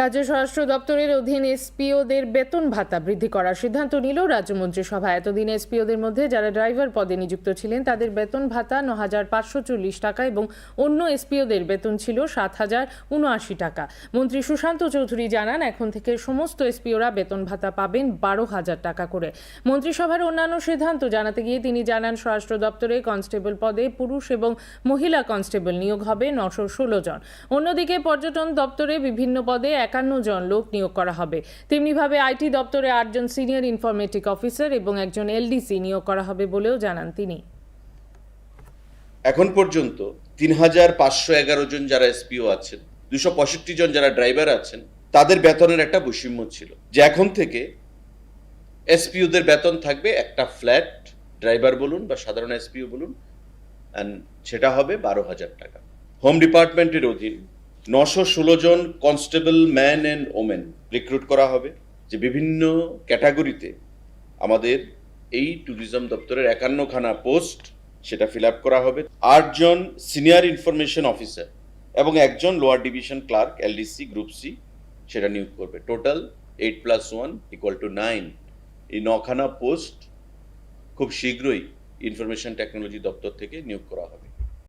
রাজ্য স্বরাষ্ট্র দপ্তরের অধীন এসপিওদের বেতন ভাতা বৃদ্ধি করার সিদ্ধান্ত নিল রাজ্য মন্ত্রিসভা। এতদিন এসপিওদের মধ্যে যারা ড্রাইভার পদে নিযুক্ত ছিলেন, তাদের বেতন ভাতা ন হাজার পাঁচশো চল্লিশ টাকা এবং অন্য এসপিওদের বেতন ছিল সাত হাজার উনআশি টাকা। মন্ত্রী সুশান্ত চৌধুরী জানান, এখন থেকে সমস্ত এসপিওরা বেতন ভাতা পাবেন বারো হাজার টাকা করে। মন্ত্রিসভার অন্যান্য সিদ্ধান্ত জানাতে গিয়ে তিনি জানান, স্বরাষ্ট্র দপ্তরে কনস্টেবল পদে পুরুষ এবং মহিলা কনস্টেবল নিয়োগ হবে নশো ষোলো জন। অন্যদিকে পর্যটন দপ্তরে বিভিন্ন পদে একান্ন জন লোক নিয়োগ করা হবে। তেমনিভাবে আইটি দপ্তরে আটজন সিনিয়র ইনফরমেটিক অফিসার এবং একজন এলডিসি নিয়োগ করা হবে বলেও জানান তিনি। এখন পর্যন্ত তিন হাজার পাঁচশো এগারো জন যারা এসপিও আছেন, দুশো পঁয়ষট্টি জন যারা ড্রাইভার আছেন, তাদের বেতনের একটা বৈষম্য ছিল যে এখন থেকে এসপিওদের বেতন থাকবে একটা ফ্ল্যাট ড্রাইভার বলুন বা সাধারণ এসপিও বলুন সেটা হবে বারো হাজার টাকা। হোম ডিপার্টমেন্টের অধীন নশো ষোলো জন constable man and women recruit করা হবে, যে বিভিন্ন ক্যাটাগরিতে আমাদের এই ট্যুরিজম দপ্তরের একান্নখানা পোস্ট সেটা ফিল আপ করা হবে। আটজন সিনিয়র ইনফরমেশন অফিসার এবং একজন lower division clerk, LDC, group C, সেটা নিয়োগ করবে। Total eight plus one equal to nine. এই নখানা পোস্ট খুব শীঘ্রই ইনফরমেশন টেকনোলজি দপ্তর থেকে নিয়োগ করা হবে।